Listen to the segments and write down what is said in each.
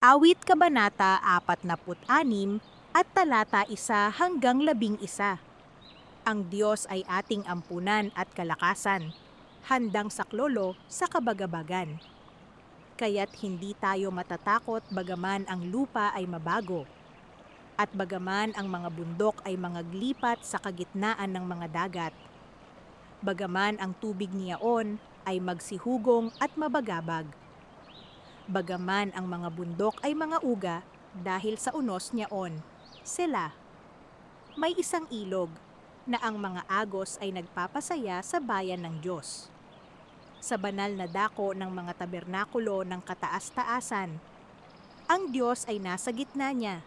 Awit Kabanata 46 at talata 1 hanggang 11. Ang Diyos ay ating ampunan at kalakasan, handang saklolo sa kabagabagan. Kaya't hindi tayo matatakot bagaman ang lupa ay mabago, at bagaman ang mga bundok ay mga glipat sa kagitnaan ng mga dagat. Bagaman ang tubig niyaon ay magsihugong at mabagabag. Bagaman ang mga bundok ay mga uga dahil sa unos niyaon. Sila. May isang ilog na ang mga agos ay nagpapasaya sa bayan ng Diyos. Sa banal na dako ng mga tabernakulo ng kataas-taasan, ang Diyos ay nasa gitna niya.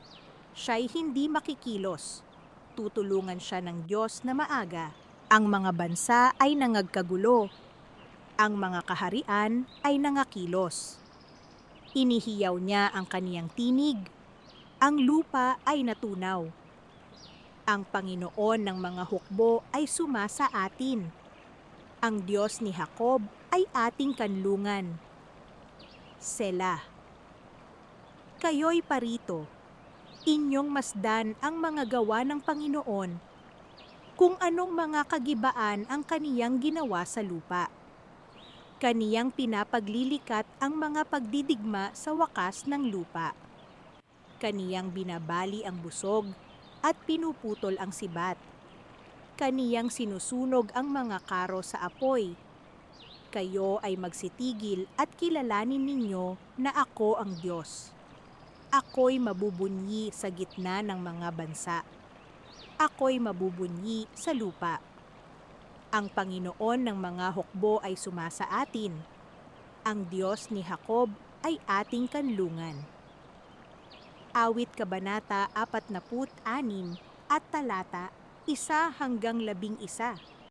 Siya'y hindi makikilos. Tutulungan siya ng Diyos na maaga. Ang mga bansa ay nangagkagulo. Ang mga kaharian ay nangakilos. Inihiyaw niya ang kaniyang tinig. Ang lupa ay natunaw. Ang Panginoon ng mga hukbo ay sumasa atin. Ang Diyos ni Jacob ay ating kanlungan. Sela. Kayo'y parito. Inyong masdan ang mga gawa ng Panginoon kung anong mga kagibaan ang kaniyang ginawa sa lupa kaniyang pinapaglilikat ang mga pagdidigma sa wakas ng lupa. Kaniyang binabali ang busog at pinuputol ang sibat. Kaniyang sinusunog ang mga karo sa apoy. Kayo ay magsitigil at kilalanin ninyo na ako ang Diyos. Ako'y mabubunyi sa gitna ng mga bansa. Ako'y mabubunyi sa lupa. Ang Panginoon ng mga hukbo ay sumasa atin. Ang Diyos ni Jacob ay ating kanlungan. Awit Kabanata 46 at talata 1 hanggang 11.